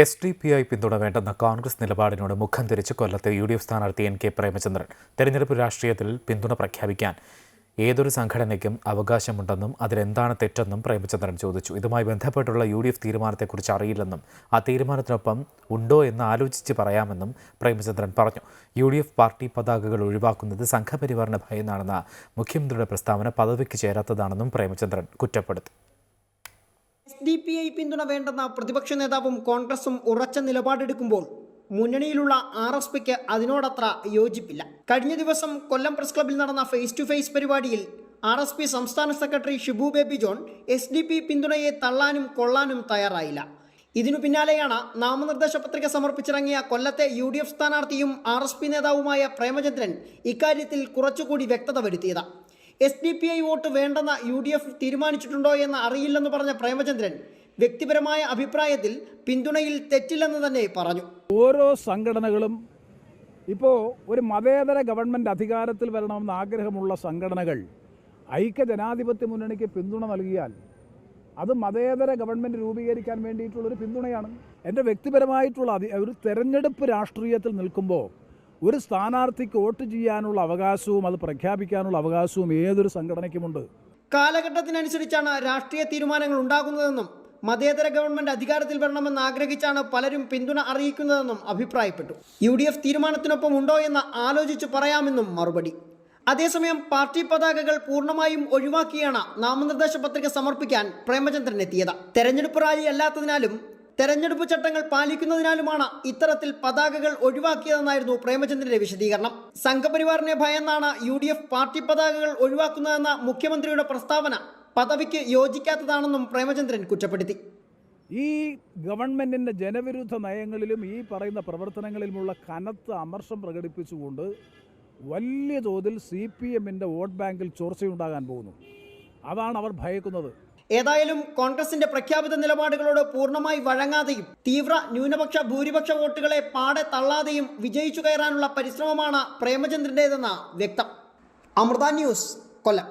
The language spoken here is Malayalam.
എസ് ഡി പി ഐ പിന്തുണ വേണ്ടെന്ന കോൺഗ്രസ് നിലപാടിനോട് മുഖം തിരിച്ച് കൊല്ലത്തെ യു ഡി എഫ് സ്ഥാനാർത്ഥി എൻ കെ പ്രേമചന്ദ്രൻ. തെരഞ്ഞെടുപ്പ് രാഷ്ട്രീയത്തിൽ പിന്തുണ പ്രഖ്യാപിക്കാൻ ഏതൊരു സംഘടനയ്ക്കും അവകാശമുണ്ടെന്നും അതിലെന്താണ് തെറ്റെന്നും പ്രേമചന്ദ്രൻ ചോദിച്ചു. ഇതുമായി ബന്ധപ്പെട്ടുള്ള യു ഡി എഫ് തീരുമാനത്തെക്കുറിച്ച് അറിയില്ലെന്നും ആ തീരുമാനത്തിനൊപ്പം ഉണ്ടോ എന്ന് ആലോചിച്ച് പറയാമെന്നും പ്രേമചന്ദ്രൻ പറഞ്ഞു. യു ഡി എഫ് പാർട്ടി പതാകകൾ ഒഴിവാക്കുന്നത് സംഘപരിവാറിന് ഭയന്നാണെന്ന മുഖ്യമന്ത്രിയുടെ പ്രസ്താവന പദവിക്ക് ചേരാത്തതാണെന്നും പ്രേമചന്ദ്രൻ കുറ്റപ്പെടുത്തി. എസ് ഡി പി ഐ പിന്തുണ വേണ്ടെന്ന പ്രതിപക്ഷ നേതാവും കോൺഗ്രസും ഉറച്ച നിലപാടെടുക്കുമ്പോൾ മുന്നണിയിലുള്ള ആർ എസ് പിക്ക് അതിനോടത്ര യോജിപ്പില്ല. കഴിഞ്ഞ ദിവസം കൊല്ലം പ്രസ് ക്ലബിൽ നടന്ന ഫേസ് ടു ഫേസ് പരിപാടിയിൽ ആർ എസ് പി സംസ്ഥാന secretary Shibu Baby John S D P പിന്തുണയെ തള്ളാനും കൊള്ളാനും തയ്യാറായില്ല. ഇതിനു പിന്നാലെയാണ് നാമനിർദ്ദേശ പത്രിക സമർപ്പിച്ചിറങ്ങിയ കൊല്ലത്തെ യു ഡി എഫ് സ്ഥാനാർത്ഥിയും ആർ എസ് പി നേതാവുമായ പ്രേമചന്ദ്രൻ ഇക്കാര്യത്തിൽ കുറച്ചുകൂടി വ്യക്തത വരുത്തിയത്. S D P I vote വേണ്ടെന്ന U D F തീരുമാനിച്ചിട്ടുണ്ടോ എന്ന് അറിയില്ലെന്ന് പറഞ്ഞ പ്രേമചന്ദ്രൻ വ്യക്തിപരമായ അഭിപ്രായത്തിൽ പിന്തുണയിൽ തെറ്റില്ലെന്ന് തന്നെ പറഞ്ഞു. ഓരോ സംഘടനകളും ഇപ്പോൾ ഒരു മതേതര ഗവൺമെന്റ് അധികാരത്തിൽ വരണമെന്ന് ആഗ്രഹമുള്ള സംഘടനകൾ ഐക്യ ജനാധിപത്യ മുന്നണിക്ക് പിന്തുണ നൽകിയാൽ അത് മതേതര ഗവൺമെന്റ് രൂപീകരിക്കാൻ വേണ്ടിയിട്ടുള്ളൊരു പിന്തുണയാണ്. എന്റെ വ്യക്തിപരമായിട്ടുള്ള ഒരു തെരഞ്ഞെടുപ്പ് രാഷ്ട്രീയത്തിൽ നിൽക്കുമ്പോൾ ഒരു സ്ഥാനാർത്ഥിക്ക് വോട്ട് ചെയ്യാനുള്ള അവകാശവും അത് പ്രഖ്യാപിക്കാനുള്ള അവകാശവും ഏതൊരു സംഘടനയ്ക്കുമുണ്ട്? കാലഘട്ടത്തിനനുസരിച്ചാണ് രാഷ്ട്രീയ തീരുമാനങ്ങൾ ഉണ്ടാകുന്നതെന്നും മതേതര ഗവൺമെന്റ് അധികാരത്തിൽ വരണമെന്ന് ആഗ്രഹിച്ചാണ് പലരും പിന്തുണ അറിയിക്കുന്നതെന്നും അഭിപ്രായപ്പെട്ടു. യു ഡി എഫ് തീരുമാനത്തിനൊപ്പം ഉണ്ടോ എന്ന് ആലോചിച്ച് പറയാമെന്നും മറുപടി. അതേസമയം പാർട്ടി പതാകകൾ പൂർണമായും ഒഴിവാക്കിയാണ് നാമനിർദ്ദേശ പത്രിക സമർപ്പിക്കാൻ പ്രേമചന്ദ്രൻ എത്തിയത്. തെരഞ്ഞെടുപ്പ് റാലി അല്ലാത്തതിനാലും തെരഞ്ഞെടുപ്പ് ചട്ടങ്ങൾ പാലിക്കുന്നതിനാലുമാണ് ഇത്തരത്തിൽ പതാകകൾ ഒഴിവാക്കിയതെന്നായിരുന്നു പ്രേമചന്ദ്രന്റെ വിശദീകരണം. സംഘപരിവാറിനെ ഭയന്നാണ് യു ഡി എഫ് പാർട്ടി പതാകകൾ ഒഴിവാക്കുന്നതെന്ന മുഖ്യമന്ത്രിയുടെ പ്രസ്താവന പദവിക്ക് യോജിക്കാത്തതാണെന്നും പ്രേമചന്ദ്രൻ കുറ്റപ്പെടുത്തി. ഈ ഗവൺമെന്റിന്റെ ജനവിരുദ്ധ നയങ്ങളിലും ഈ പറയുന്ന പ്രവർത്തനങ്ങളിലുമുള്ള കനത്ത അമർഷം പ്രകടിപ്പിച്ചുകൊണ്ട് വലിയ തോതിൽ സി പി എമ്മിന്റെ വോട്ട് ബാങ്കിൽ ചോർച്ചയുണ്ടാകാൻ പോകുന്നു. അതാണ് അവർ ഭയക്കുന്നത്. ഏതായാലും കോൺഗ്രസിന്റെ പ്രഖ്യാപിത നിലപാടുകളോട് പൂർണമായി വഴങ്ങാതെയും തീവ്ര ന്യൂനപക്ഷ ഭൂരിപക്ഷ വോട്ടുകളെ പാടെ തള്ളാതെയും വിജയിച്ചു കയറാനുള്ള പരിശ്രമമാണ് പ്രേമചന്ദ്രന്റേതെന്ന് വ്യക്തം. അമൃത ന്യൂസ് കൊല്ലം.